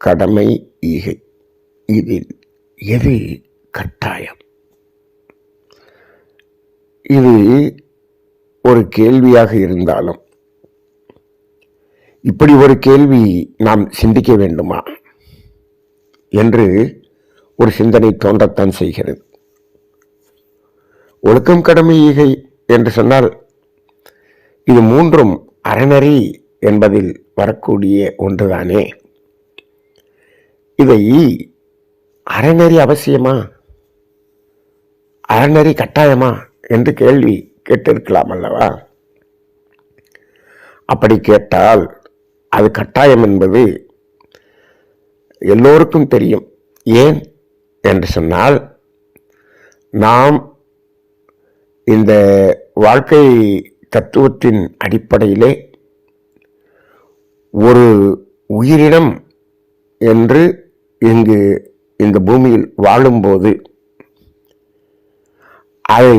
கடமை ஈகை இதில் எது கட்டாயம்? இது ஒரு கேள்வியாக இருந்தாலும் இப்படி ஒரு கேள்வி நாம் சிந்திக்க வேண்டுமா? என்று ஒரு சிந்தனை தோன்றத்தான் செய்கிறது. ஒழுக்கம் கடமை ஈகை என்று சொன்னால் இது மூன்றும் அறநறி என்பதில் வரக்கூடிய ஒன்றுதானே? இதை அறநெறி அவசியமா? அறநெறி கட்டாயமா? என்று கேள்வி கேட்டிருக்கலாம் அல்லவா? அப்படி கேட்டால் அது கட்டாயம் என்பது எல்லோருக்கும் தெரியும். ஏன் என்று சொன்னால் நாம் இந்த வாழ்க்கை தத்துவத்தின் அடிப்படையிலே ஒரு உயிரினம் என்று இங்கு இந்த பூமியில் வாழும்போது அதை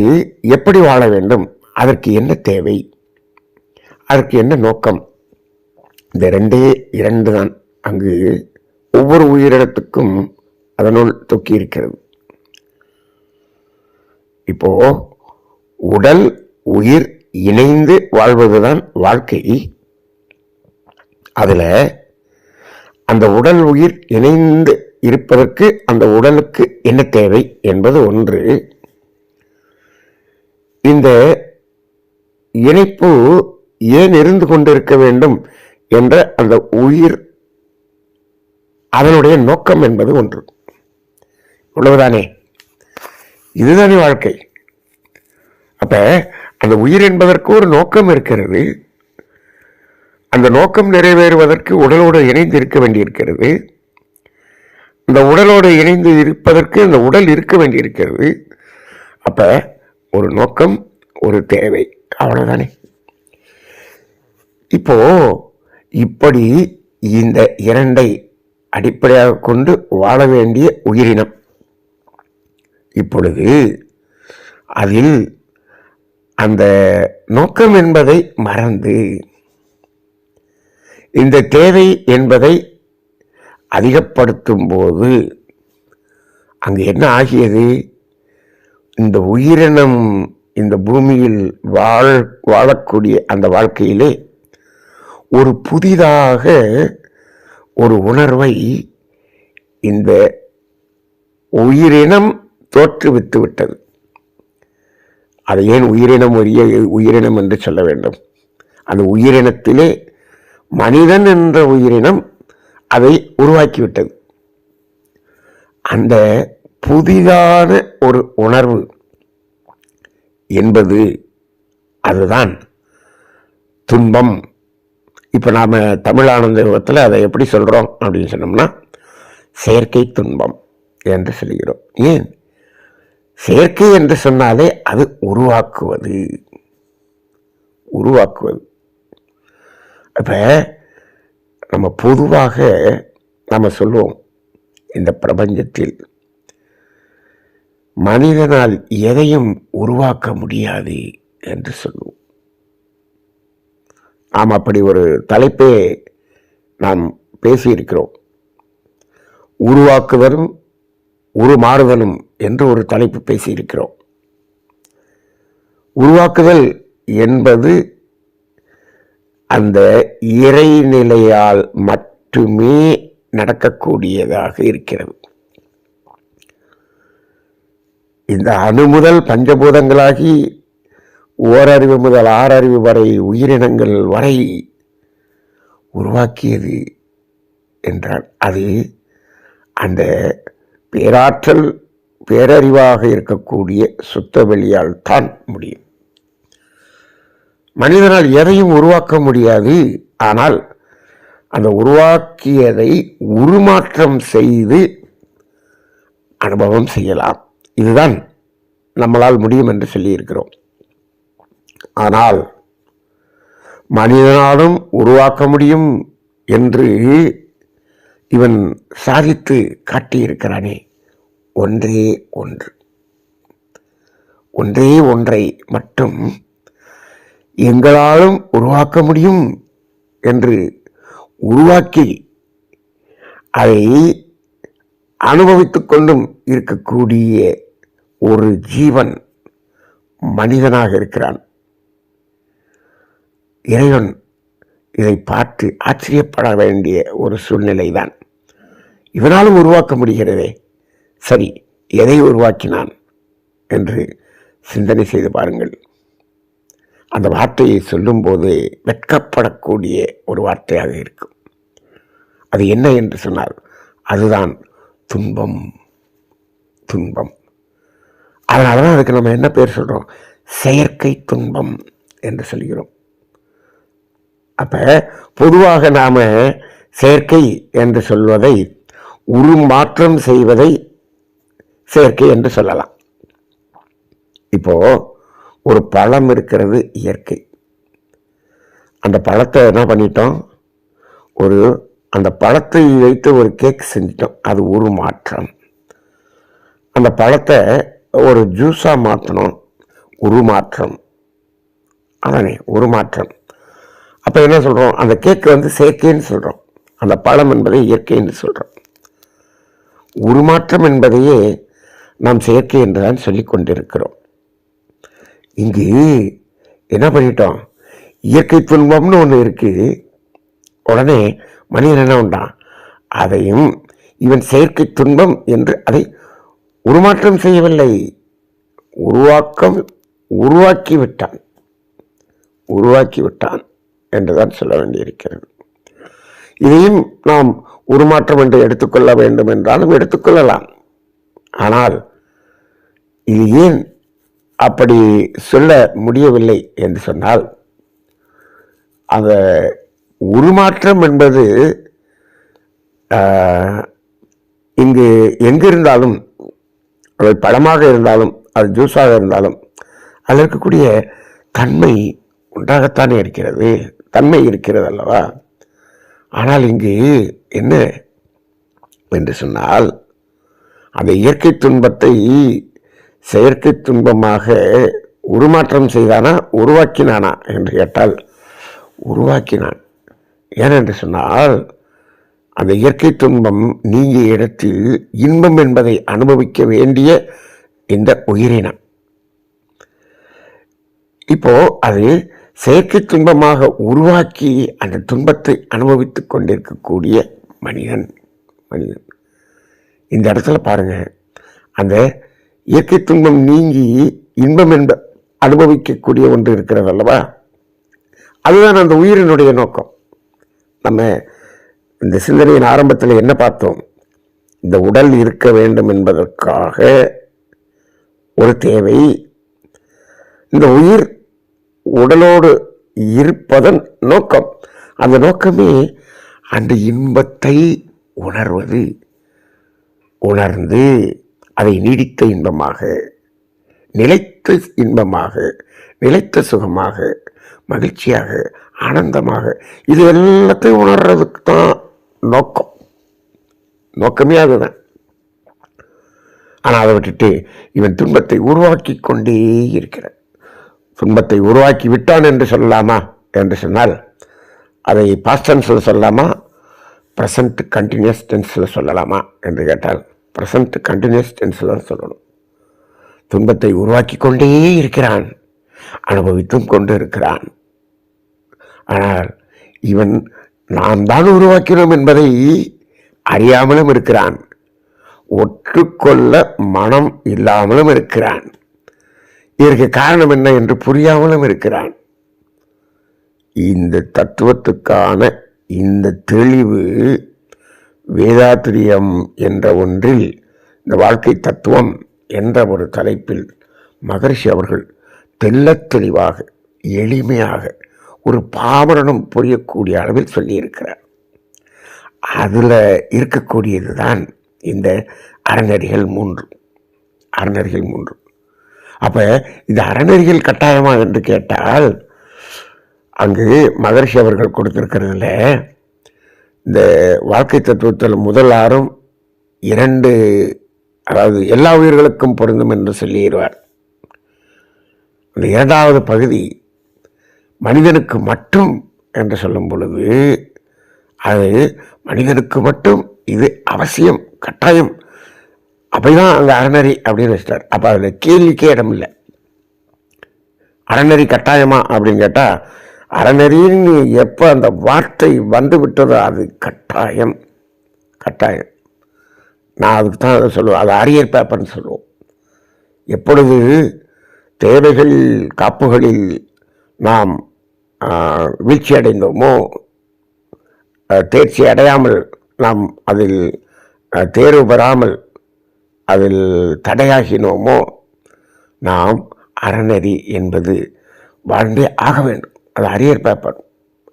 எப்படி வாழ வேண்டும்? அதற்கு என்ன தேவை? அதற்கு என்ன நோக்கம்? இந்த ரெண்டே இரண்டு தான் அங்கு ஒவ்வொரு உயிரினத்துக்கும் அதனுள் தொக்கி இருக்கிறது. இப்போ உடல் உயிர் இணைந்து வாழ்வதுதான் வாழ்க்கை. அதில் அந்த உடல் உயிர் இணைந்து இருப்பதற்கு அந்த உடலுக்கு என்ன தேவை என்பது ஒன்று. இந்த இணைப்பு ஏன் இருந்து கொண்டிருக்க வேண்டும் என்ற அந்த உயிர் அதனுடைய நோக்கம் என்பது ஒன்று. இவ்வளவுதானே? இதுதானே வாழ்க்கை. அப்ப அந்த உயிர் என்பதற்கு ஒரு நோக்கம் இருக்கிறது. அந்த நோக்கம் நிறைவேறுவதற்கு உடலோடு இணைந்து இருக்க வேண்டியிருக்கிறது. அந்த உடலோடு இணைந்து இருப்பதற்கு அந்த உடல் இருக்க வேண்டியிருக்கிறது. அப்போ ஒரு நோக்கம் ஒரு தேவை. அவ்வளோதானே இப்போ இப்படி இந்த இரண்டை அடிப்படையாக கொண்டு வாழ வேண்டிய உயிரினம். இப்பொழுது அதில் அந்த நோக்கம் என்பதை மறந்து இந்த தேவை என்பதை அதிகப்படுத்தும் போது அங்கு என்ன ஆகியது? இந்த உயிரினம் இந்த பூமியில் வாழ் வாழக்கூடிய அந்த வாழ்க்கையிலே ஒரு புதிதாக ஒரு உணர்வை இந்த உயிரினம் தோற்றுவித்து விட்டது. அதை ஏன் உயிரினம் உரிய உயிரினம் என்று சொல்ல வேண்டும்? அந்த உயிரினத்திலே மனிதன் என்ற உயிரினம் அதை உருவாக்கிவிட்டது. அந்த புதிதான ஒரு உணர்வு என்பது அதுதான். துன்பம். இப்போ நாம் தமிழானந்தத்தில் அதை எப்படி சொல்கிறோம் அப்படின்னு சொன்னோம்னா செயற்கை துன்பம் என்று சொல்கிறோம் ஏன்? செயற்கை என்று சொன்னாலே அது உருவாக்குவது. உருவாக்குவது. அப்போ நம்ம பொதுவாக நம்ம சொல்லுவோம் இந்த பிரபஞ்சத்தில் மனிதனால் எதையும் உருவாக்க முடியாது என்று சொல்லுவோம் நாம் அப்படி ஒரு தலைப்பே நாம் பேசியிருக்கிறோம். உருவாக்குவதும் உருமாறுதலும் என்று ஒரு தலைப்பு பேசியிருக்கிறோம். உருவாக்குதல் என்பது அந்த இறைநிலையால் மட்டுமே நடக்கக்கூடியதாக இருக்கிறது. இந்த அணு முதல் பஞ்சபூதங்களாகி ஓரறிவு முதல் ஆறறிவு வரை உயிரினங்கள் வரை உருவாக்கியது என்றால் அது அந்த பேராற்றல் பேரறிவாக இருக்கக்கூடிய சுத்த வெளியால் தான் முடியும். மனிதனால் எதையும் உருவாக்க முடியாது. ஆனால் அந்த உருவாக்கியதை உருமாற்றம் செய்து அனுபவம் செய்யலாம். இதுதான் நம்மளால் முடியும் என்று சொல்லியிருக்கிறோம். ஆனால் மனிதனாலும் உருவாக்க முடியும் என்று இவன் சாதித்து காட்டியிருக்கிறானே. ஒன்றே ஒன்று. ஒன்றே ஒன்றை மட்டும் எங்களாலும் உருவாக்க முடியும் என்று உருவாக்கி அதை அனுபவித்துக் கொண்டும் இருக்கக்கூடிய ஒரு ஜீவன் மனிதனாக இருக்கிறான். இறைவன் இதை பார்த்து ஆச்சரியப்பட வேண்டிய ஒரு சூழ்நிலைதான். இவனாலும் உருவாக்க முடிகிறதே. சரி எதை உருவாக்கினான் என்று சிந்தனை செய்து பாருங்கள். அந்த வார்த்தையை சொல்லும்போது வெட்கப்படக்கூடிய ஒரு வார்த்தையாக இருக்கும். அது என்ன என்று சொன்னால் அதுதான் துன்பம் துன்பம். அதனால தான் அதுக்கு நம்ம என்ன பேர் சொல்கிறோம் செயற்கை துன்பம் என்று சொல்கிறோம். அப்போ பொதுவாக நாம் செயற்கை என்று சொல்வதை உருமாற்றம் செய்வதை செயற்கை என்று சொல்லலாம். இப்போது ஒரு பழம் இருக்கிறது இயற்கை. அந்த பழத்தை என்ன பண்ணிட்டோம்? ஒரு அந்த பழத்தை வைத்து ஒரு கேக் செஞ்சிட்டோம். அது ஒரு மாற்றம். அந்த பழத்தை ஒரு ஜூஸாக மாற்றணும் உருமாற்றம் அதானே உருமாற்றம் அப்போ என்ன சொல்கிறோம் அந்த கேக்கு வந்து செயற்கைன்னு சொல்கிறோம் அந்த பழம் என்பதை இயற்கைன்னு சொல்கிறோம் உருமாற்றம் என்பதையே நாம் செயற்கை என்றுதான் சொல்லிக் கொண்டிருக்கிறோம். இங்கு என்ன பண்ணிட்டோம்? இயற்கை துன்பம்னு ஒன்று இருக்குது உடனே மனிதன் என்ன உண்டான் அதையும் இவன் செயற்கை துன்பம் என்று அதை உருமாற்றம் செய்யவில்லை. உருவாக்கம் உருவாக்கி விட்டான். உருவாக்கி விட்டான் என்றுதான் சொல்ல வேண்டியிருக்கிறது. இதையும் நாம் உருமாற்றம் என்று எடுத்துக்கொள்ள வேண்டும் என்றாலும் எடுத்துக்கொள்ளலாம். ஆனால் இது ஏன் அப்படி சொல்ல முடியவில்லை என்று சொன்னால் அந்த உருமாற்றம் என்பது இங்கு எங்கிருந்தாலும் அது பழமாக இருந்தாலும் அது ஜூஸாக இருந்தாலும் அதில் இருக்கக்கூடிய தன்மை உண்டாகத்தானே இருக்கிறது தன்மை இருக்கிறது அல்லவா? ஆனால் இங்கு என்ன? என்று சொன்னால் அந்த இயற்கை துன்பத்தை செயற்கை துன்பமாக உருமாற்றம் செய்தானா உருவாக்கினானா என்று கேட்டால் உருவாக்கினான். ஏனென்று சொன்னால் அந்த இயற்கை துன்பம் நீங்கிய இடத்தில் இன்பம் என்பதை அனுபவிக்க வேண்டிய இந்த உயிரினம் இப்போ அது செயற்கை துன்பமாக உருவாக்கி அந்த துன்பத்தை அனுபவித்துக் கொண்டிருக்கக்கூடிய மனிதன் மனிதன். இந்த இடத்துல பாருங்க அந்த இயற்கை துன்பம் நீங்கி இன்பம் என்ப அனுபவிக்கக்கூடிய ஒன்று இருக்கிறது அல்லவா? அதுதான் அந்த உயிரினுடைய நோக்கம். நம்ம இந்த சிந்தனையின் ஆரம்பத்தில் என்ன பார்த்தோம்? இந்த உடல் இருக்க வேண்டும் என்பதற்காக ஒரு தேவை. இந்த உயிர் உடலோடு இருப்பதன் நோக்கம். அந்த நோக்கமே அந்த இன்பத்தை உணர்வது உணர்ந்து அதை நீடித்த இன்பமாக நிலைத்த இன்பமாக நிலைத்த சுகமாக மகிழ்ச்சியாக ஆனந்தமாக இது எல்லாத்தையும் உணர்றதுக்கு தான் நோக்கம். நோக்கமே அதுதான். ஆனால் அதை விட்டுட்டு இவன் துன்பத்தை உருவாக்கி கொண்டே இருக்கிறான். துன்பத்தை உருவாக்கி விட்டான் என்று சொல்லலாமா என்று சொன்னால் அதை பாஸ்டன்ஸில் சொல்லலாமா ப்ரெசன்ட் கண்டினியூஸ் டென்ஸில் சொல்லலாமா என்று கேட்டால் ப்ரெசண்ட் கண்டினியூஸ் டென்ஸில் தான் சொல்லணும். துன்பத்தை உருவாக்கி கொண்டே இருக்கிறான். அனுபவித்தும் கொண்டு இருக்கிறான். ஆனால் இவன் நாம் தான் உருவாக்கினோம் என்பதை அறியாமலும் இருக்கிறான். ஒற்றுக்கொள்ள மனம் இல்லாமலும் இருக்கிறான். இதற்கு காரணம் என்ன என்று புரியாமலும் இருக்கிறான். இந்த தத்துவத்துக்கான இந்த தெளிவு வேதாத்திரியம் என்ற ஒன்றில் இந்த வாழ்க்கை தத்துவம் என்ற ஒரு தலைப்பில் மகர்ஷி அவர்கள் தெள்ளத் தெளிவாக எளிமையாக ஒரு பாமரனும் புரியக்கூடிய அளவில் சொல்லியிருக்கிறார். அதில் இருக்கக்கூடியது தான் இந்த அறநெறிகள் மூன்று. அறநெறிகள் மூன்று. அப்போ இந்த அறநெறிகள் கட்டாயமா என்று கேட்டால் அங்கு மகர்ஷி அவர்கள் கொடுத்திருக்கிறதுல இந்த வாழ்க்கை தத்துவத்தில் முதல் ஆறும் இரண்டு அதாவது எல்லா உயிர்களுக்கும் பொருந்தும் என்று சொல்லிடுவார். அந்த இரண்டாவது பகுதி மனிதனுக்கு மட்டும் என்று சொல்லும் பொழுது அது மனிதனுக்கு மட்டும் இது அவசியம் கட்டாயம். அப்படிதான் அந்த அறநெறி அப்படின்னு வச்சிட்டார். அப்போ அதில் கேள்விக்கே இடம் இல்லை அறநெறி கட்டாயமா அப்படின்னு கேட்டால் அறநெறின்னு எப்போ அந்த வார்த்தை வந்து விட்டதோ அது கட்டாயம். கட்டாயம். நான் அதுக்கு தான் அதை சொல்லுவேன். அது அரியர் பேப்பர்னு சொல்லுவோம். எப்பொழுது தேவைகள் காப்புகளில் நாம் வீழ்ச்சி அடைந்தோமோ தேர்ச்சி அடையாமல் நாம் அதில் தேர்வு பெறாமல் அதில் தடையாகினோமோ நாம் அறநெறி என்பது வாழ்ந்தே ஆக வேண்டும். அது அரியர் பேப்பர்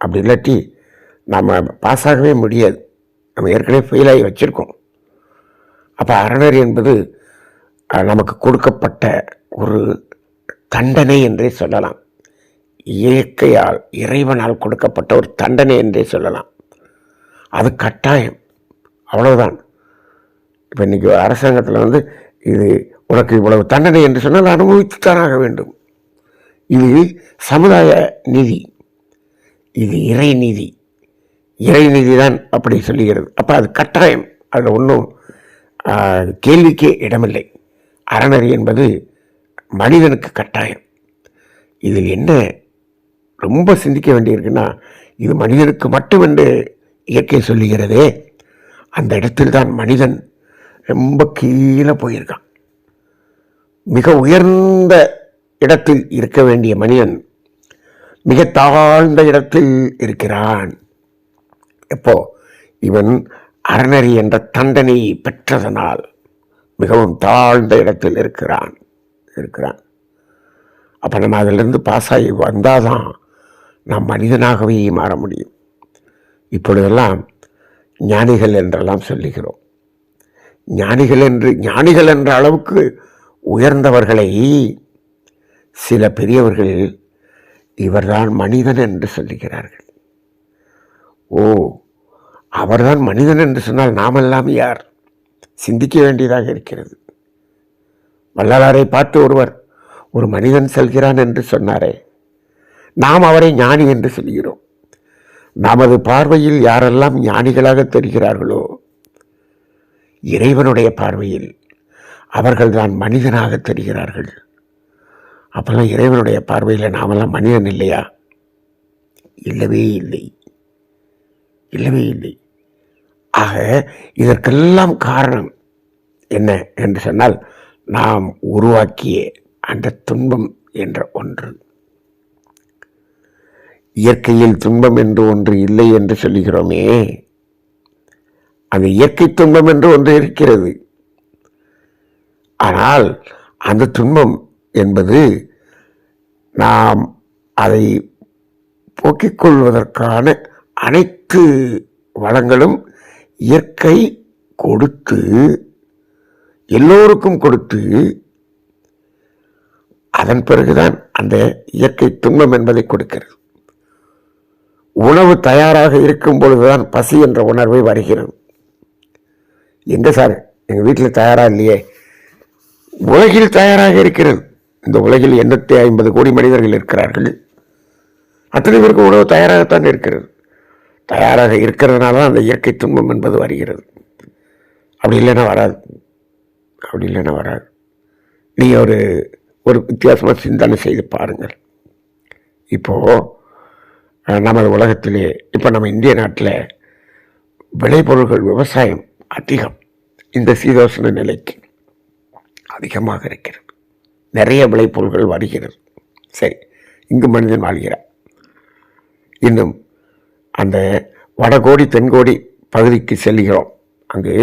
அப்படி இல்லாட்டி நம்ம பாஸ் ஆகவே முடியாது. நம்ம ஏற்கனவே ஃபெயிலாகி வச்சுருக்கோம். அப்போ அறநெறி என்பது நமக்கு கொடுக்கப்பட்ட ஒரு தண்டனை என்றே சொல்லலாம். இயற்கையால் இறைவனால் கொடுக்கப்பட்ட ஒரு தண்டனை என்றே சொல்லலாம். அது கட்டாயம். அவ்வளவுதான். இப்போ இன்னைக்கு அரசாங்கத்தில் வந்து இது உனக்கு இவ்வளவு தண்டனை என்று சொன்னால் அனுபவித்துத்தான் ஆக வேண்டும். இது சமுதாய நீதி. இது இறை நீதி. இறை நீதி தான் அப்படி சொல்லுகிறது. அப்போ அது கட்டாயம். அதில் ஒன்றும் கேள்விக்கே இடமில்லை. அறநறி என்பது மனிதனுக்கு கட்டாயம். இதில் என்ன ரொம்ப சிந்திக்க வேண்டியிருக்குன்னா இது மனிதனுக்கு மட்டுமென்று இயற்கை சொல்லுகிறதே அந்த இடத்தில் தான் மனிதன் ரொம்ப கீழே போயிருக்கான். மிக உயர்ந்த இடத்தில் இருக்க வேண்டிய மனிதன் மிக தாழ்ந்த இடத்தில் இருக்கிறான். எப்போ? இவன் அறநெறி என்ற தண்டனையை பெற்றதனால் மிகவும் தாழ்ந்த இடத்தில் இருக்கிறான் இருக்கிறான். அப்போ நம்ம அதிலிருந்து பாஸ் ஆகி வந்தாதான் நாம் மனிதனாகவே மாற முடியும். இப்பொழுதெல்லாம் ஞானிகள் என்றெல்லாம் சொல்லுகிறோம். ஞானிகள் என்று ஞானிகள் என்ற அளவுக்கு உயர்ந்தவர்களை சில பெரியவர்கள் இவர்தான் மனிதன் என்று சொல்லுகிறார்கள். ஓ அவர்தான் மனிதன் என்று சொன்னால் நாமெல்லாம் யார்? சிந்திக்க வேண்டியதாக இருக்கிறது. வள்ளலாரை பார்த்து ஒருவர் ஒரு மனிதன் செல்கிறான் என்று சொன்னாரே நாம் அவரை ஞானி என்று சொல்கிறோம். நமது பார்வையில் யாரெல்லாம் ஞானிகளாக தெரிகிறார்களோ இறைவனுடைய பார்வையில் அவர்கள்தான் மனிதனாக தெரிகிறார்கள். அப்போல்லாம் இறைவனுடைய பார்வையில் நாமெல்லாம் மனிதன் இல்லையா? இல்லவே இல்லை. இல்லவே இல்லை. ஆக இதற்கெல்லாம் காரணம் என்ன என்று சொன்னால் நாம் உருவாக்கிய அந்த துன்பம் என்ற ஒன்று. இயற்கையில் துன்பம் என்று ஒன்று இல்லை என்று சொல்லுகிறோமே. அந்த இயற்கை துன்பம் என்று ஒன்று இருக்கிறது. ஆனால் அந்த துன்பம் என்பது நாம் அதை போக்கிக் கொள்வதற்கான அனைத்து வளங்களும் இயற்கை கொடுத்து எல்லோருக்கும் கொடுத்து அதன் பிறகுதான் அந்த இயற்கை துன்பம் என்பதை கொடுக்கிறது. உணவு தயாராக இருக்கும் பொழுதுதான் பசி என்ற உணர்வை வருகிறது. எங்க சார்? எங்கள் வீட்டில் தயாராக இல்லையே? உலகில் தயாராக இருக்கிறது. இந்த உலகில் எண்ணூத்தி ஐம்பது கோடி மனிதர்கள் இருக்கிறார்கள். அத்தனை பேருக்கு உணவு தயாராகத்தான் இருக்கிறது. தயாராக இருக்கிறதுனால தான் அந்த இயற்கை துன்பம் என்பது வருகிறது. அப்படி இல்லைன்னா வராது. அப்படி இல்லைன்னா வராது. நீங்கள் ஒரு ஒரு வித்தியாசமாக சிந்தனை செய்து பாருங்கள். இப்போது நமது உலகத்திலே இப்போ நம்ம இந்திய நாட்டில் விளைபொருள்கள் விவசாயம் அதிகம். இந்த சீதோஷண நிலைக்கு அதிகமாக இருக்கிறது. நிறைய விளைபொருள்கள் வருகிறது சரி இங்கு மனிதன் வாழ்கிறார் இன்னும் அந்த வடகோடி தென்கோடி பகுதிக்கு செல்கிறோம். அங்கு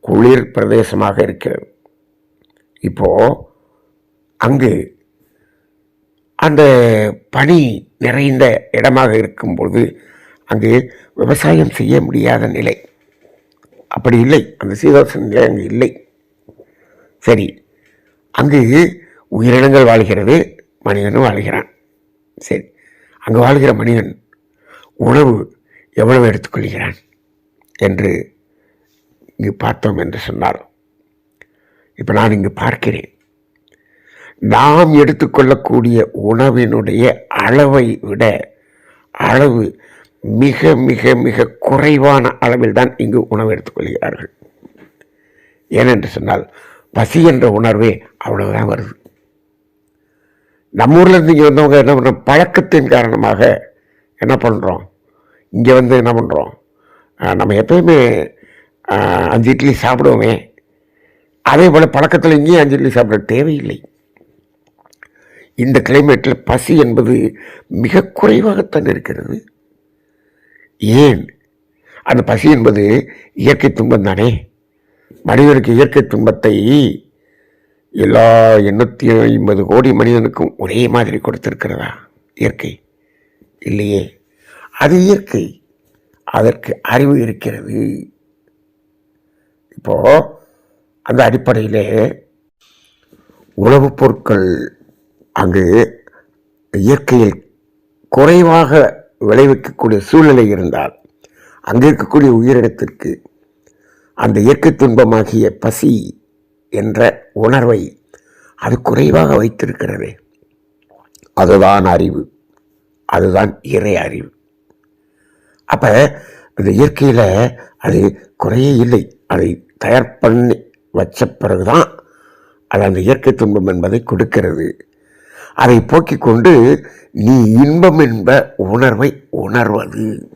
குளிர் பிரதேசமாக இருக்கிறது. இப்போது அங்கு அந்த பனி நிறைந்த இடமாக இருக்கும்போது அங்கு விவசாயம் செய்ய முடியாத நிலை. அப்படி இல்லை. அந்த சீதோஷ நிலை அங்கு இல்லை. சரி அங்கு உயிரினங்கள் வாழ்கிறது மனிதனும் வாழ்கிறான். சரி அங்கு வாழ்கிற மனிதன் உணவு எவ்வளவு எடுத்துக்கொள்கிறான் என்று இங்கு பார்த்தோம் என்று சொன்னார் இப்போ நான் இங்கு பார்க்கிறேன். நாம் எடுத்துக்கொள்ளக்கூடிய உணவினுடைய அளவை விட அளவு மிக மிக மிக குறைவான அளவில் தான் இங்கு உணவு எடுத்துக்கொள்கிறார்கள். ஏனென்று சொன்னால் பசி என்ற உணர்வே அவ்வளவுதான் வருது. நம்ம ஊரில் இருந்து இங்கே வந்தவங்க என்ன பண்ணுறோம் பழக்கத்தின் காரணமாக என்ன பண்ணுறோம் இங்கே வந்து என்ன பண்ணுறோம் நம்ம எப்பயுமே அஞ்சு இட்லி சாப்பிடுவோமே. அதே போல் பழக்கத்தில் இங்கேயும் அஞ்சு இட்லி சாப்பிட தேவையில்லை. இந்த கிளைமேட்டில் பசி என்பது மிக குறைவாகத்தான் இருக்கிறது. ஏன்? அந்த பசி என்பது இயற்கை துன்பம் தானே. மனிதனுக்கு இயற்கை துன்பத்தை எல்லா எண்ணூற்றி ஐம்பது கோடி மனிதனுக்கும் ஒரே மாதிரி கொடுத்திருக்கிறதா இயற்கை? இல்லையே. அது இயற்கை. அதற்கு அறிவு இருக்கிறது. இப்போ அந்த அடிப்படையிலே உணவுப் பொருட்கள் அங்கு இயற்கையில் குறைவாக விளைவிக்கக்கூடிய சூழ்நிலை இருந்தால் அங்கே இருக்கக்கூடிய உயிரினத்திற்கு அந்த இயற்கை துன்பமாகிய பசி என்ற உணர்வை அது குறைவாக வைத்திருக்கிறது. அதுதான் அறிவு. அதுதான் இறை அறிவு. அப்போ இந்த இயற்கையில் அது குறையே இல்லை. அதை தயார் பண்ணி வச்ச பிறகுதான் அது அந்த இயற்கை துன்பம் என்பதை கொடுக்கிறது. அதை போக்கிக் கொண்டு நீ இன்பம் என்ப உணர்வை உணர்வது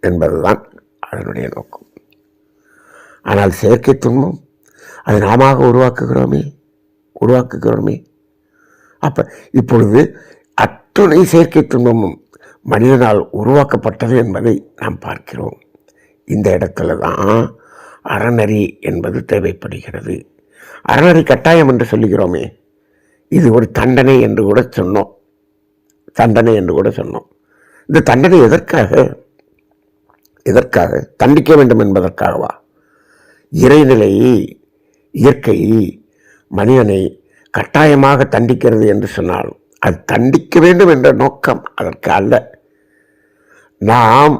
என்பதுதான் அதனுடைய நோக்கம். ஆனால் செயற்கை துன்பம் அதை நாம உருவாக்குகிறோமே உருவாக்குகிறோமே. அப்போ இப்பொழுது அத்துணை செயற்கை துன்பமும் மனிதனால் உருவாக்கப்பட்டது என்பதை நாம் பார்க்கிறோம். இந்த இடத்துல தான் அறநெறி என்பது தேவைப்படுகிறது. அறநெறி கட்டாயம் என்று சொல்லுகிறோமே. இது ஒரு தண்டனை என்று கூட சொன்னோம். தண்டனை என்று கூட சொன்னோம். இந்த தண்டனை எதற்காக? எதற்காக? தண்டிக்க வேண்டும் என்பதற்காகவா? இறைநிலையை இயற்கை மனிதனை கட்டாயமாக தண்டிக்கிறது என்று சொன்னாலும் அது தண்டிக்க வேண்டும் என்ற நோக்கம் அதற்கு அல்ல. நாம்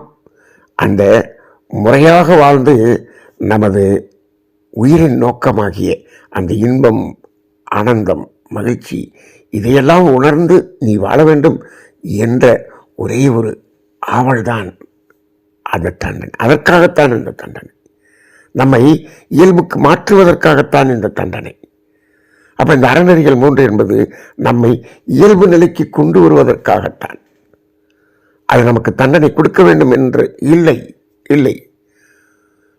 அந்த முறையாக வாழ்ந்து நமது உயிரின் நோக்கமாகிய அந்த இன்பம் ஆனந்தம் மகிழ்ச்சி இதையெல்லாம் உணர்ந்து நீ வாழ வேண்டும் என்ற ஒரே ஒரு ஆவல்தான் அந்த தண்டனை. அதற்காகத்தான் அந்த தண்டனை. நம்மை இயல்புக்கு மாற்றுவதற்காகத்தான் இந்த தண்டனை. அப்போ இந்த அறநெறிகள் மூன்று என்பது நம்மை இயல்பு நிலைக்கு கொண்டு வருவதற்காகத்தான். அது நமக்கு தண்டனை கொடுக்க வேண்டும் என்று இல்லை இல்லை.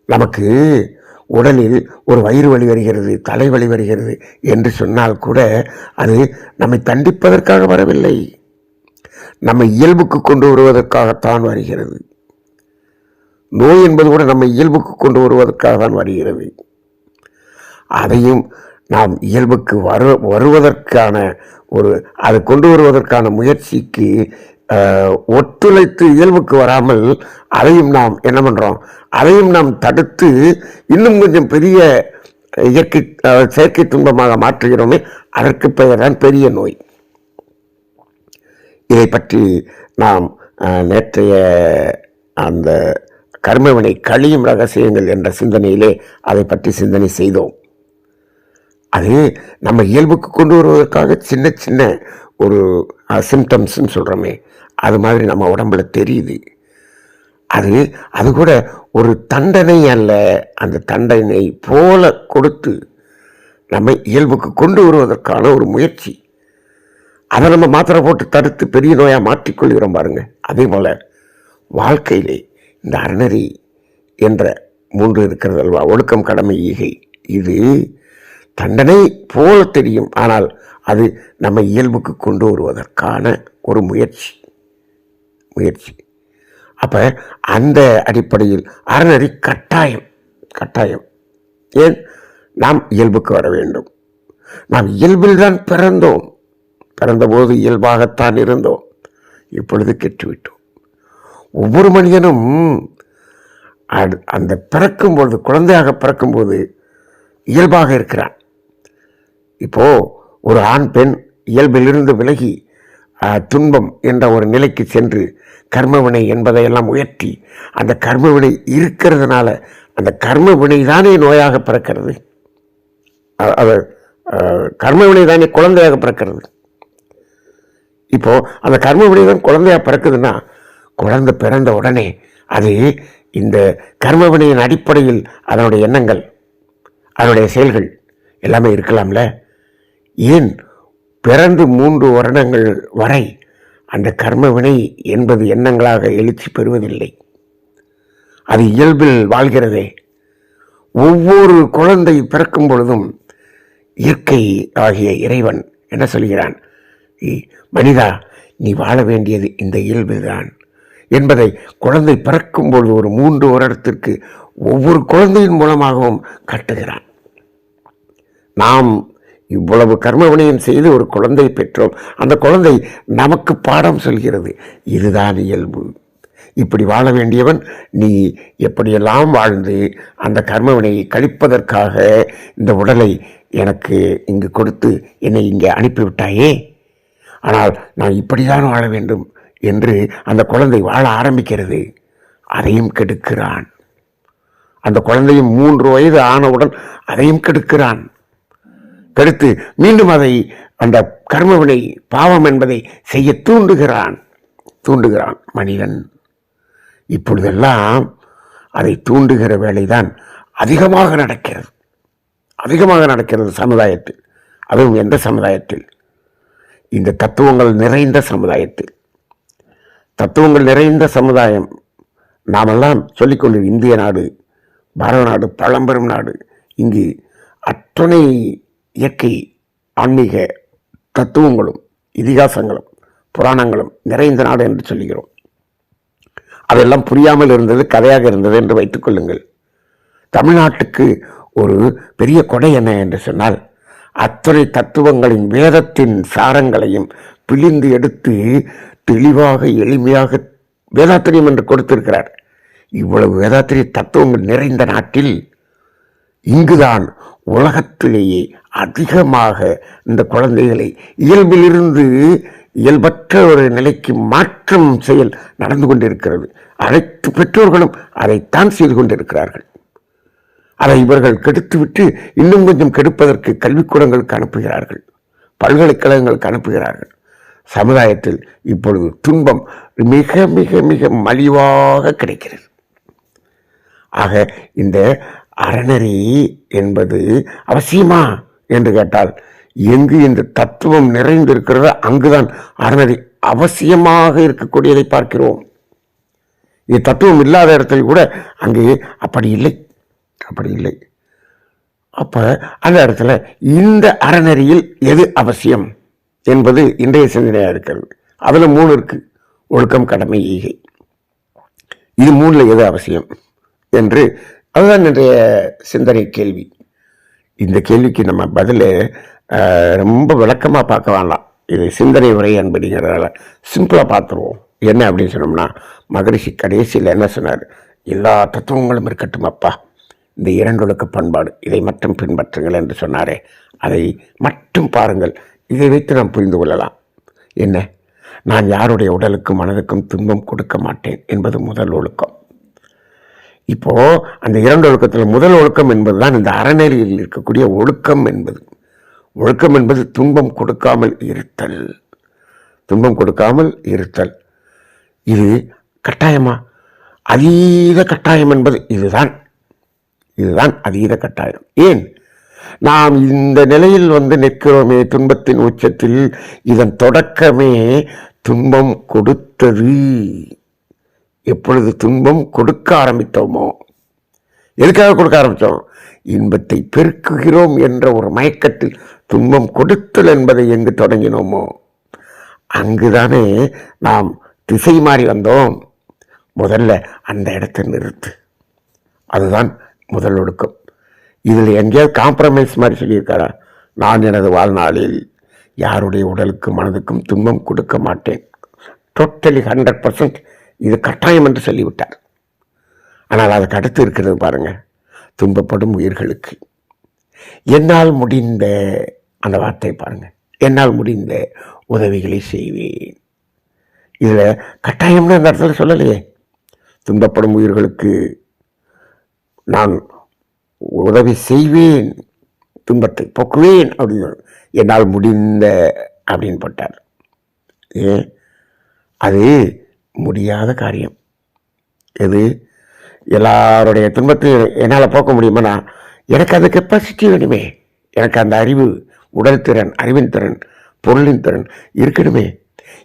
நமக்கு உடலில் ஒரு வயிறு வலி வருகிறது தலைவலி வருகிறது என்று சொன்னால் கூட அது நம்மை தண்டிப்பதற்காக வரவில்லை. நம்மை இயல்புக்கு கொண்டு வருவதற்காகத்தான் வருகிறது. நோய் என்பது கூட நம்மை இயல்புக்கு கொண்டு வருவதற்காக தான் வருகிறது. அதையும் நாம் இயல்புக்கு வரு வருவதற்கான ஒரு அதை கொண்டு வருவதற்கான முயற்சிக்கு ஒத்துழைத்து இயல்புக்கு வராமல் அதையும் நாம் என்ன பண்ணுறோம் அதையும் நாம் தடுத்து இன்னும் கொஞ்சம் பெரிய இயற்கை செயற்கை துன்பமாக மாற்றுகிறோமே அதற்கு பெயர் தான் பெரிய நோய். இதை பற்றி நாம் நேற்றைய அந்த கர்மவினை கழியும் ரகசியங்கள் என்ற சிந்தனையிலே அதை பற்றி சிந்தனை செய்தோம். அது நம்ம இயல்புக்கு கொண்டு வருவதற்காக சின்ன சின்ன ஒரு சிம்டம்ஸ்ன்னு சொல்கிறோமே அது மாதிரி நம்ம உடம்புல தெரியுது. அது அது கூட ஒரு தண்டனை அல்ல. அந்த தண்டனை போல கொடுத்து நம்மை இயல்புக்கு கொண்டு வருவதற்கான ஒரு முயற்சி. அதை நம்ம மாத்திரை போட்டு தடுத்து பெரிய நோயாக மாற்றிக்கொள்கிறோம் பாருங்கள் அதே போல் வாழ்க்கையிலே இந்த அறநெறி என்ற மூன்று இருக்கிறது அல்வா ஒழுக்கம் கடமை ஈகை. இது தண்டனை போல தெரியும். ஆனால் அது நம்ம இயல்புக்கு கொண்டு வருவதற்கான ஒரு முயற்சி. முயற்சி. அப்போ அந்த அடிப்படையில் அறநெறி கட்டாயம் கட்டாயம். ஏன்? நாம் இயல்புக்கு வர வேண்டும். நாம் இயல்பில் தான் பிறந்தோம். பிறந்தபோது இயல்பாகத்தான் இருந்தோம். இப்பொழுது கெட்டுவிட்டோம். ஒவ்வொரு மனிதனும் அந்த அந்த பிறக்கும்போது குழந்தையாக பிறக்கும்போது இயல்பாக இருக்கிறான். இப்போ ஒரு ஆண் பெண் இயல்பிலிருந்து விலகி துன்பம் என்ற ஒரு நிலைக்கு சென்று கர்மவினை என்பதையெல்லாம் உயர்த்தி அந்த கர்மவினை இருக்கிறதுனால அந்த கர்மவினை தானே நோயாக பிறக்கிறது. அது கர்மவினை தானே குழந்தையாக பிறக்கிறது. இப்போ அந்த கர்மவினை தான் குழந்தையாக பிறக்குதுன்னா குழந்தை பிறந்த உடனே அது இந்த கர்மவினையின் அடிப்படையில் அதனுடைய எண்ணங்கள் அதனுடைய செயல்கள் எல்லாமே இருக்கலாம்ல? ஏன் பிறந்து மூன்று வருடங்கள் வரை அந்த கர்மவினை என்பது எண்ணங்களாக எழுச்சி பெறுவதில்லை? அது இயல்பில் வாழ்கிறதே. ஒவ்வொரு குழந்தை பிறக்கும் பொழுதும் இயற்கை ஆகிய இறைவன் என்ன சொல்கிறான்? "இ- மனிதா நீ வாழ வேண்டியது இந்த இயல்பில்தான். என்பதை குழந்தை பிறக்கும் பொழுது ஒரு மூன்று வருடத்திற்கு ஒவ்வொரு குழந்தையின் மூலமாகவும் கட்டுகிறான். நாம் இவ்வளவு கர்மவினையும் செய்து ஒரு குழந்தை பெற்றோம். அந்த குழந்தை நமக்கு பாடம் சொல்கிறது. இதுதான் இயல்பு. இப்படி வாழ வேண்டியவன் நீ எப்படியெல்லாம் வாழ்ந்து அந்த கர்மவினையை கழிப்பதற்காக இந்த உடலை எனக்கு இங்கு கொடுத்து என்னை இங்கே அனுப்பிவிட்டாயே? ஆனால் நான் இப்படிதான் வாழ வேண்டும். என்று அந்த குழந்தை வாழ ஆரம்பிக்கிறது. அதையும் கெடுக்கிறான். அந்த குழந்தையும் மூன்று வயது ஆனவுடன் அதையும் கெடுக்கிறான். கெடுத்து மீண்டும் அதை அந்த கர்மவினை பாவம் என்பதை செய்ய தூண்டுகிறான். தூண்டுகிறான் மனிதன். இப்பொழுதெல்லாம் அதை தூண்டுகிற வேலைதான் அதிகமாக நடக்கிறது. அதிகமாக நடக்கிறது சமுதாயத்தில். அதுவும் எந்த சமுதாயத்தில்? இந்த தத்துவங்கள் நிறைந்த சமுதாயத்தில். தத்துவங்கள் நிறைந்த சமுதாயம். நாமெல்லாம் சொல்லிக்கொண்டு இந்திய நாடு பாரத நாடு பழம்பெரும் நாடு. இங்கு அத்தனை இயற்கை ஆன்மீக தத்துவங்களும் இதிகாசங்களும் புராணங்களும் நிறைந்த நாடு என்று சொல்லுகிறோம். அதெல்லாம் புரியாமல் இருந்தது கதையாக இருந்தது என்று வைத்துக் கொள்ளுங்கள். தமிழ்நாட்டுக்கு ஒரு பெரிய கொடை என்ன என்று சொன்னால் அத்தனை தத்துவங்களின் வேதத்தின் சாரங்களையும் பிழிந்து எடுத்து தெளிவாக எளிமையாக வேதாத்திரியம் என்று கொடுத்திருக்கிறார். இவ்வளவு வேதாத்திரிய தத்துவங்கள் நிறைந்த நாட்டில் இங்குதான் உலகத்திலேயே அதிகமாக இந்த குழந்தைகளை இயல்பிலிருந்து இயல்பற்ற ஒரு நிலைக்கு மாற்றம் செயல் நடந்து கொண்டிருக்கிறது. அனைத்து பெற்றோர்களும் அதைத்தான் செய்து கொண்டிருக்கிறார்கள். அதை இவர்கள் கெடுத்துவிட்டு இன்னும் கொஞ்சம் கெடுப்பதற்கு கல்விக்கூடங்களுக்கு அனுப்புகிறார்கள். பல்கலைக்கழகங்களுக்கு அனுப்புகிறார்கள். சமுதாயத்தில் இப்பொழுது துன்பம் மிக மிக மிக மலிவாக கிடைக்கிறது. ஆக இந்த அறநெறி என்பது அவசியமா என்று கேட்டால் எங்கு இந்த தத்துவம் நிறைந்திருக்கிறதோ அங்குதான் அறநெறி அவசியமாக இருக்கக்கூடியதை பார்க்கிறோம். இது தத்துவம் இல்லாத இடத்தில் கூட அங்கே அப்படி இல்லை. அப்படி இல்லை. அப்போ அந்த இடத்துல இந்த அறநெறியில் எது அவசியம்? என்பது இன்றைய சிந்தனையாக இருக்கிறது. அதில் மூணு இருக்கு. ஒழுக்கம் கடமை ஈகை. இது மூணில் எது அவசியம் என்று அதுதான் இன்றைய சிந்தனை கேள்வி. இந்த கேள்விக்கு நம்ம பதில் ரொம்ப விளக்கமாக பார்க்க வேண்டாம் இது சிந்தனை உரை என்பதுங்கிறதால சிம்பிளாக பார்த்துருவோம். என்ன அப்படின்னு சொன்னோம்னா மகரிஷி கடைசியில் என்ன சொன்னார்? எல்லா தத்துவங்களும் இருக்கட்டும் அப்பா. இந்த இரண்டொழுக்க பண்பாடு இதை மட்டும் பின்பற்றுங்கள் என்று சொன்னாரே. அதை மட்டும் பாருங்கள். இதை வைத்து நாம் புரிந்து கொள்ளலாம். என்ன? நான் யாருடைய உடலுக்கும் மனதுக்கும் துன்பம் கொடுக்க மாட்டேன் என்பது முதல் ஒழுக்கம். இப்போ அந்த இரண்டு ஒழுக்கத்தில் முதல் ஒழுக்கம் என்பதுதான் இந்த அறநெறியில் இருக்கக்கூடிய ஒழுக்கம் என்பது. ஒழுக்கம் என்பது துன்பம் கொடுக்காமல் இருத்தல். துன்பம் கொடுக்காமல் இருத்தல். இது கட்டாயமா? அதீத கட்டாயம் என்பது இதுதான். இதுதான் அதீத கட்டாயம். ஏன்? நாம் இந்த நிலையில் வந்து நிற்கிறோமே துன்பத்தின் உச்சத்தில் இதன் தொடக்கமே துன்பம் கொடுத்தது. எப்பொழுது துன்பம் கொடுக்க ஆரம்பித்தோமோ? எதுக்காக கொடுக்க ஆரம்பித்தோம்? இன்பத்தை பெருக்குகிறோம் என்ற ஒரு மயக்கத்தில் துன்பம் கொடுத்தல் என்பதை எங்கு தொடங்கினோமோ? அங்குதானே நாம் திசை மாறி வந்தோம். முதல்ல அந்த இடத்தை நிறுத்து. அதுதான் முதல் ஒடுக்கம். இதில் எங்கேயாவது காம்ப்ரமைஸ் மாதிரி சொல்லியிருக்காரா? நான் எனது வாழ்நாளில் யாருடைய உடலுக்கும் மனதுக்கும் துன்பம் கொடுக்க மாட்டேன். டோட்டலி ஹண்ட்ரட் பர்சன்ட் இது கட்டாயம் என்று சொல்லிவிட்டார். ஆனால் அதுக்கு அடுத்து இருக்கிறது பாருங்கள் துன்பப்படும் உயிர்களுக்கு. என்னால் முடிந்த அந்த வார்த்தை பாருங்கள் என்னால் முடிந்த உதவிகளை செய்வேன். இதில் கட்டாயம்னு அந்த இடத்துல சொல்லலையே. துன்பப்படும் உயிர்களுக்கு நான் உதவி செய்வேன் துன்பத்தை போக்குவேன் அப்படின்னு என்னால் முடிந்த அப்படின்னு போட்டார். ஏன் அது முடியாத காரியம். எது? எல்லாருடைய துன்பத்தையும் என்னால் போக்க முடியுமானா எனக்கு அந்த கெப்பாசிட்டி வேணுமே. எனக்கு அந்த அறிவு உடல் திறன் அறிவின் திறன் பொருளின் திறன் இருக்கணுமே.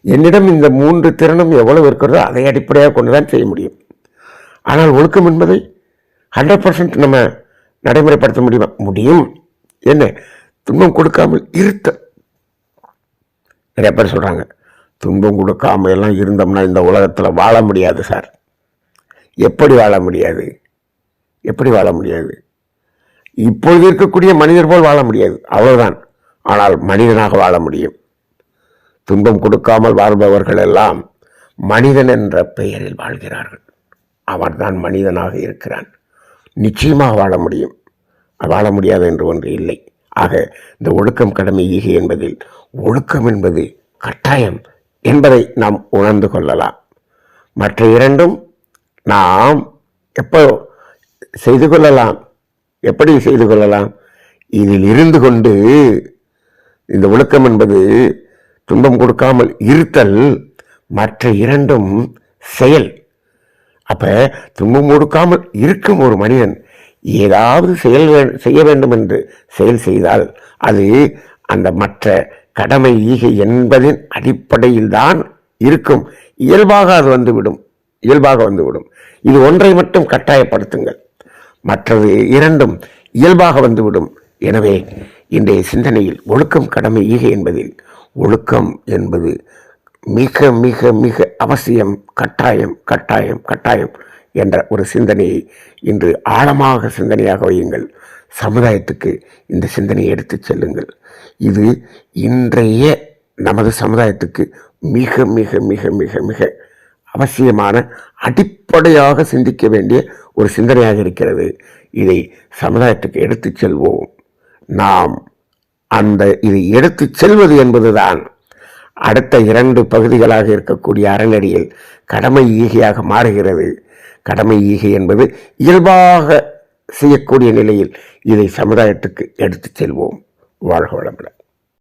என்னிடம் இந்த மூன்று திறனும் எவ்வளவு இருக்கிறதோ அதை அடிப்படையாக கொண்டு தான் செய்ய முடியும். ஆனால் ஒழுக்கம் என்பதை ஹண்ட்ரட் பர்சன்ட் நம்ம நடைமுறைப்படுத்த முடியுமா? முடியும். என்ன? துன்பம் கொடுக்காமல் இருத்த நிறைய பேர் சொல்கிறாங்க துன்பம் கொடுக்காமல் எல்லாம் இருந்தோம்னா இந்த உலகத்தில் வாழ முடியாது சார். எப்படி வாழ முடியாது? எப்படி வாழ முடியாது? இப்பொழுது இருக்கக்கூடிய மனிதர் போல் வாழ முடியாது. அவ்வளவுதான். ஆனால் மனிதனாக வாழ முடியும். துன்பம் கொடுக்காமல் வாழ்பவர்கள் எல்லாம் மனிதன் என்ற பெயரில் வாழ்கிறார்கள். அவன்தான் மனிதனாக இருக்கிறான். நிச்சயமாக வாழ முடியும். வாழ முடியாது என்று ஒன்று இல்லை. ஆக இந்த ஒழுக்கம் கடமை ஈகை என்பதில் ஒழுக்கம் என்பது கட்டாயம் என்பதை நாம் உணர்ந்து கொள்ளலாம். மற்ற இரண்டும் நாம் எப்போ செய்து கொள்ளலாம்? எப்படி செய்து கொள்ளலாம்? இதில் இருந்து கொண்டு இந்த ஒழுக்கம் என்பது துன்பம் கொடுக்காமல் இருத்தல் மற்ற இரண்டும் செயல். அப்ப துன்பம் கொடுக்காமல் இருக்கும் ஒரு மனிதன் ஏதாவது செயல் செய்ய வேண்டும் என்று செயல் செய்தால் அது அந்த மற்ற கடமை ஈகை என்பதின் அடிப்படையில் தான் இருக்கும். இயல்பாக அது வந்துவிடும். இயல்பாக வந்துவிடும். இது ஒன்றை மட்டும் கட்டாயப்படுத்துங்கள். மற்றது இரண்டும் இயல்பாக வந்துவிடும். எனவே இன்றைய சிந்தனையில் ஒழுக்கம் கடமை ஈகை என்பதில் ஒழுக்கம் என்பது மிக மிக மிக அவசியம் கட்டாயம் கட்டாயம் கட்டாயம் என்ற ஒரு சிந்தனையை இன்று ஆழமாக சிந்தனையாக வையுங்கள். சமுதாயத்துக்கு இந்த சிந்தனையை எடுத்துச் செல்லுங்கள். இது இன்றைய நமது சமுதாயத்துக்கு மிக மிக மிக மிக மிக அவசியமான அடிப்படையாக சிந்திக்க வேண்டிய ஒரு சிந்தனையாக இருக்கிறது. இதை சமுதாயத்துக்கு எடுத்துச் செல்வோம். நாம் அந்த இதை எடுத்துச் செல்வது என்பதுதான் அடுத்த இரண்டு பகுதிகளாக இருக்கக்கூடிய அறநெறியில் கடமை ஈகையாக மாறுகிறது. கடமை ஈகை என்பது இயல்பாக செய்யக்கூடிய நிலையில் இதை சமுதாயத்துக்கு எடுத்துச் செல்வோம். வாழ்க வளமுடன்.